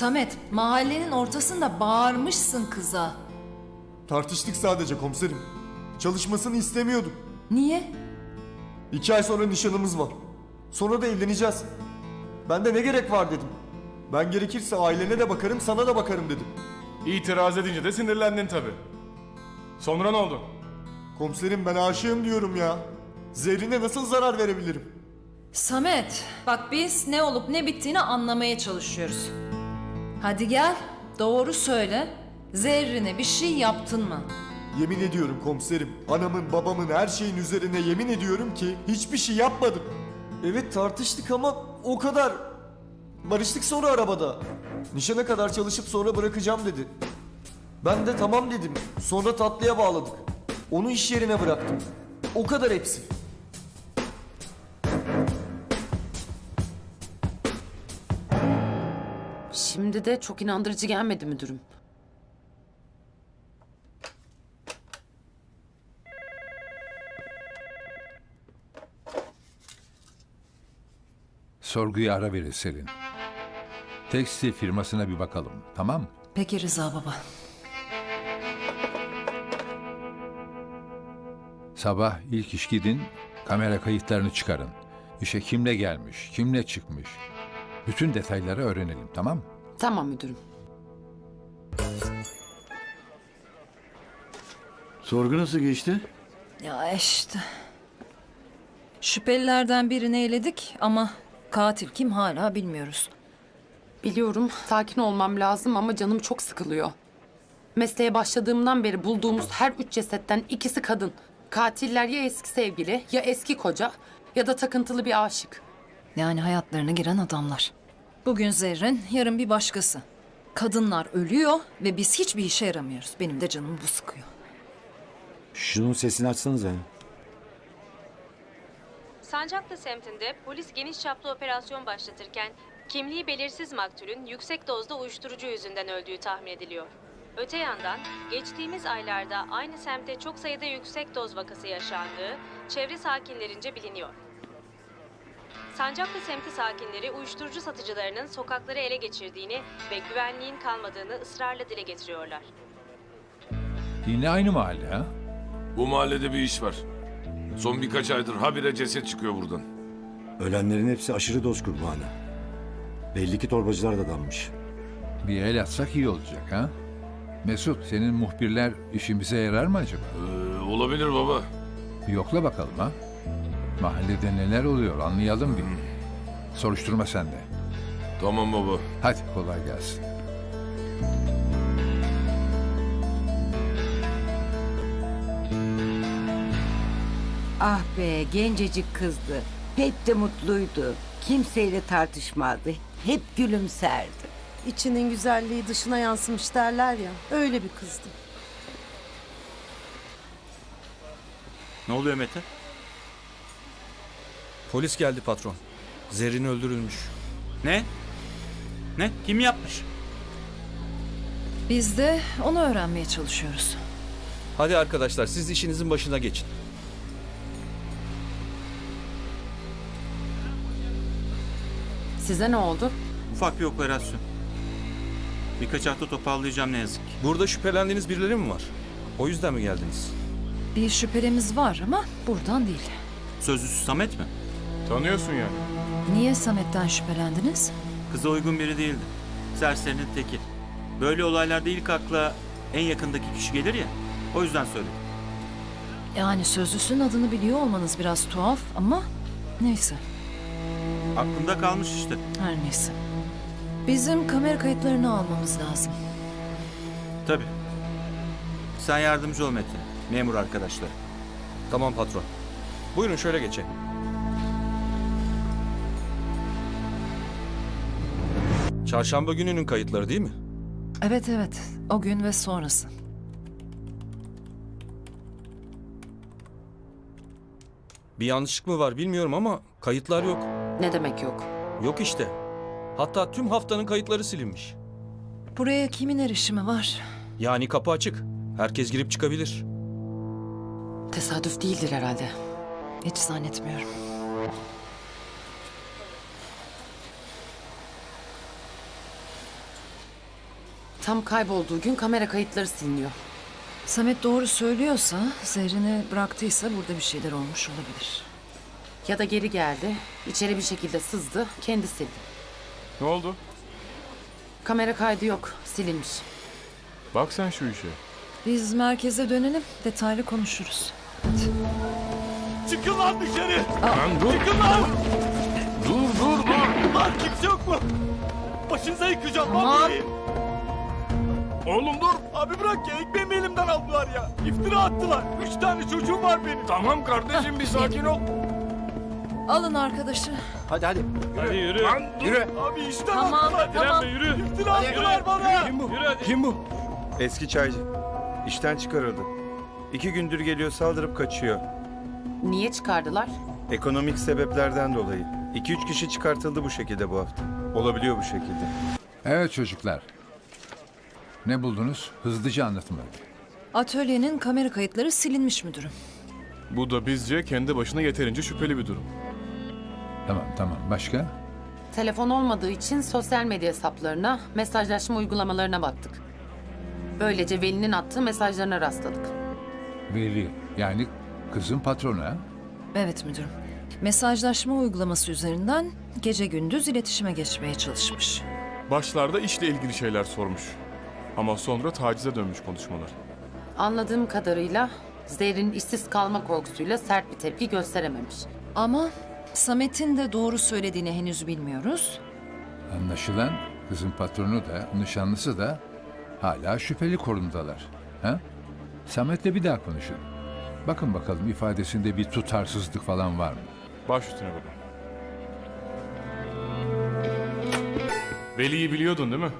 Samet, mahallenin ortasında bağırmışsın kıza. Tartıştık sadece komiserim. Çalışmasını istemiyordum. Niye? İki ay sonra nişanımız var. Sonra da evleneceğiz. Ben de ne gerek var dedim. Ben gerekirse ailene de bakarım sana da bakarım dedim. İtiraz edince de sinirlendin tabii. Sonra ne oldu? Komiserim ben aşığım diyorum ya. Zerrine nasıl zarar verebilirim? Samet, bak biz ne olup ne bittiğini anlamaya çalışıyoruz. Hadi gel, doğru söyle. Zerrine bir şey yaptın mı? Yemin ediyorum komiserim. Anamın babamın her şeyin üzerine yemin ediyorum ki hiçbir şey yapmadım. Evet tartıştık ama o kadar. Barıştık sonra arabada. Nişana kadar çalışıp sonra bırakacağım dedi. Ben de tamam dedim. Sonra tatlıya bağladık. Onu iş yerine bıraktım. O kadar hepsi. Şimdi de çok inandırıcı gelmedi müdürüm. Sorguya ara verir Selin. Tekstil firmasına bir bakalım, tamam mı? Peki Rıza baba. Sabah ilk iş gidin, kamera kayıtlarını çıkarın. İşe kimle gelmiş, kimle çıkmış. Bütün detayları öğrenelim, tamam mı? Tamam müdürüm. Sorgu nasıl geçti? Ya işte. Şüphelilerden birini eledik ama katil kim hala bilmiyoruz. Biliyorum sakin olmam lazım ama canım çok sıkılıyor. Mesleğe başladığımdan beri bulduğumuz her üç cesetten ikisi kadın. Katiller ya eski sevgili ya eski koca ya da takıntılı bir aşık. Yani hayatlarına giren adamlar. Bugün Zerrin, yarın bir başkası. Kadınlar ölüyor ve biz hiçbir işe yaramıyoruz. Benim de canımı bu sıkıyor. Şunun sesini açsanıza. ya. Sancaklı semtinde polis geniş çaplı operasyon başlatırken kimliği belirsiz maktulün yüksek dozda uyuşturucu yüzünden öldüğü tahmin ediliyor. Öte yandan geçtiğimiz aylarda aynı semtte çok sayıda yüksek doz vakası yaşandığı çevre sakinlerince biliniyor. Sancaklı semti sakinleri uyuşturucu satıcılarının sokakları ele geçirdiğini ve güvenliğin kalmadığını ısrarla dile getiriyorlar. Yine aynı mahalle ha? Bu mahallede bir iş var. Son birkaç aydır habire ceset çıkıyor buradan. Ölenlerin hepsi aşırı doz kurbanı. Belli ki torbacılar da danmış. Bir el atsak iyi olacak ha? Mesut, senin muhbirler işimize yarar mı acaba? Ee, olabilir baba. Bir yokla bakalım ha? Mahallede neler oluyor anlayalım bir. Soruşturma sende. Tamam baba. Hadi kolay gelsin. Ah be gencecik kızdı. Pek de mutluydu. Kimseyle tartışmazdı. Hep gülümserdi. İçinin güzelliği dışına yansımış derler ya. Öyle bir kızdı. Ne oluyor Mete? Polis geldi patron. Zerrin öldürülmüş. Ne? Ne? Kim yapmış? Biz de onu öğrenmeye çalışıyoruz. Hadi arkadaşlar siz işinizin başına geçin. Size ne oldu? Ufak bir operasyon. Birkaç hafta toparlayacağım ne yazık ki. Burada şüphelendiğiniz birileri mi var? O yüzden mi geldiniz? Bir şüphelimiz var ama buradan değil. Sözlüsü Samet mi? Tanıyorsun yani. Niye Samet'ten şüphelendiniz? Kıza uygun biri değildi. Serserinin teki. Böyle olaylarda ilk akla en yakındaki kişi gelir ya. O yüzden söyledim. Yani sözlüsünün adını biliyor olmanız biraz tuhaf ama neyse Aklımda kalmış işte. her neyse. Bizim kamera kayıtlarını almamız lazım. Tabii. Sen yardımcı ol Mete. Memur arkadaşlar. Tamam patron. Buyurun şöyle geçin. Çarşamba gününün kayıtları değil mi? Evet evet o gün ve sonrası. Bir yanlışlık mı var bilmiyorum ama kayıtlar yok. Ne demek yok? Yok işte. Hatta tüm haftanın kayıtları silinmiş. Buraya kimin erişimi var? Yani kapı açık. Herkes girip çıkabilir. Tesadüf değildir herhalde. Hiç zannetmiyorum. Tam kaybolduğu gün kamera kayıtları siliniyor. Samet doğru söylüyorsa, Zerrin'i bıraktıysa burada bir şeyler olmuş olabilir. Ya da geri geldi, içeri bir şekilde sızdı, kendi sildi. Ne oldu? Kamera kaydı yok, silinmiş. Bak sen şu işe. Biz merkeze dönelim, detaylı konuşuruz. Çıkın lan dışarı. Lan dur. Çıkın lan. Dur dur dur. Lan kimse yok mu? Başınıza yıkacağım Tamam. lan burayı. Oğlum dur. Abi bırak ya ekmeğimi elimden aldılar ya. İftira attılar. Üç tane çocuğum var benim. Tamam kardeşim bir sakin ol. Alın arkadaşı. Hadi hadi. Hadi yürü. Lan dur. Abi işten Tamam, attılar. tamam. yürü. İftira attılar bana. Kim bu? Yürü hadi. Kim bu? Eski çaycı. İşten çıkarıldı. İki gündür geliyor saldırıp kaçıyor. Niye çıkardılar? Ekonomik sebeplerden dolayı. İki üç kişi çıkartıldı bu şekilde bu hafta. Olabiliyor bu şekilde. Evet çocuklar. Ne buldunuz? Hızlıca anlatın bana. Atölyenin kamera kayıtları silinmiş müdürüm. Bu da bizce kendi başına yeterince şüpheli bir durum. Tamam tamam. Başka? Telefon olmadığı için sosyal medya hesaplarına, mesajlaşma uygulamalarına baktık. Böylece Veli'nin attığı mesajlarına rastladık. Veli. Yani kızın patronu ha? Evet müdürüm. Mesajlaşma uygulaması üzerinden gece gündüz iletişime geçmeye çalışmış. Başlarda işle ilgili şeyler sormuş. Ama sonra tacize dönmüş konuşmalar. Anladığım kadarıyla Zerrin işsiz kalma korkusuyla sert bir tepki gösterememiş. Ama Samet'in de doğru söylediğini henüz bilmiyoruz. Anlaşılan kızın patronu da nişanlısı da hala şüpheli konumdalar. Ha? Samet'le bir daha konuşun. Bakın bakalım ifadesinde bir tutarsızlık falan var mı? Baş üstüne baba. Veli'yi biliyordun değil mi?